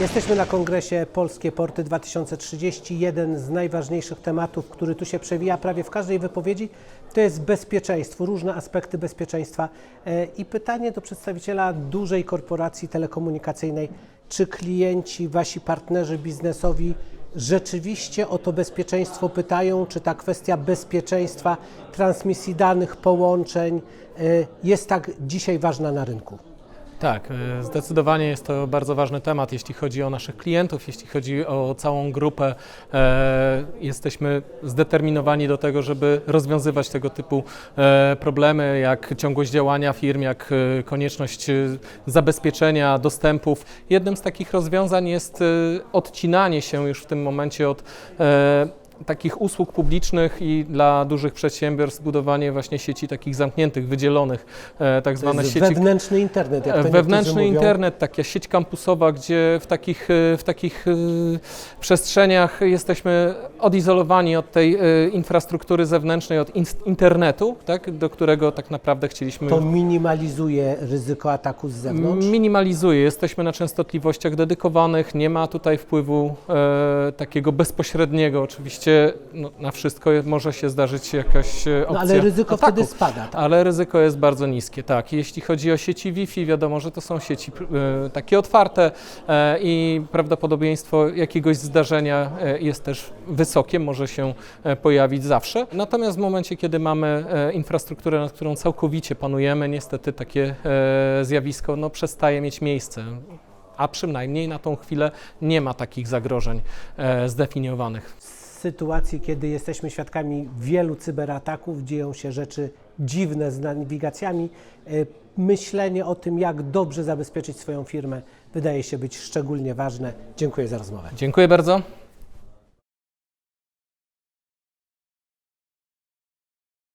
Jesteśmy na kongresie Polskie Porty 2030. Jeden z najważniejszych tematów, który tu się przewija prawie w każdej wypowiedzi, to jest bezpieczeństwo, różne aspekty bezpieczeństwa. E, I pytanie do przedstawiciela dużej korporacji telekomunikacyjnej, czy klienci, wasi partnerzy biznesowi rzeczywiście o to bezpieczeństwo pytają, czy ta kwestia bezpieczeństwa transmisji danych, połączeń e, jest tak dzisiaj ważna na rynku? Tak, e, zdecydowanie jest to bardzo ważny temat, jeśli chodzi o naszych klientów, jeśli chodzi o całą grupę. E, jesteśmy zdeterminowani do tego, żeby rozwiązywać tego typu e, problemy, jak ciągłość działania firm, jak konieczność zabezpieczenia dostępów. Jednym z takich rozwiązań jest odcinanie się już w tym momencie od takich usług publicznych i dla dużych przedsiębiorstw budowanie właśnie sieci takich zamkniętych, wydzielonych, e, tak zwane sieci wewnętrzny internet, jak to Wewnętrzny mówią. internet, taka sieć kampusowa, gdzie w takich, e, w takich e, przestrzeniach jesteśmy odizolowani od tej infrastruktury zewnętrznej, od internetu, tak, do którego tak naprawdę chcieliśmy To minimalizuje ryzyko ataku z zewnątrz. minimalizuje. Jesteśmy na częstotliwościach dedykowanych, nie ma tutaj wpływu e, takiego bezpośredniego. Oczywiście no, na wszystko może się zdarzyć jakaś e, opcja No, ale ryzyko ataku. wtedy spada. Tak? Ale ryzyko jest bardzo niskie, tak. Jeśli chodzi o sieci Wi-Fi, wiadomo, że to są sieci e, takie otwarte e, i prawdopodobieństwo jakiegoś zdarzenia e, jest też wysokie, może się e, pojawić zawsze. Natomiast w momencie, kiedy mamy e, infrastrukturę, nad którą całkowicie panujemy, niestety takie e, zjawisko no, przestaje mieć miejsce. A przynajmniej na tą chwilę nie ma takich zagrożeń e, zdefiniowanych. Sytuacji, kiedy jesteśmy świadkami wielu cyberataków, dzieją się rzeczy dziwne z nawigacjami, y, myślenie o tym, jak dobrze zabezpieczyć swoją firmę, wydaje się być szczególnie ważne. Dziękuję za rozmowę. Dziękuję bardzo.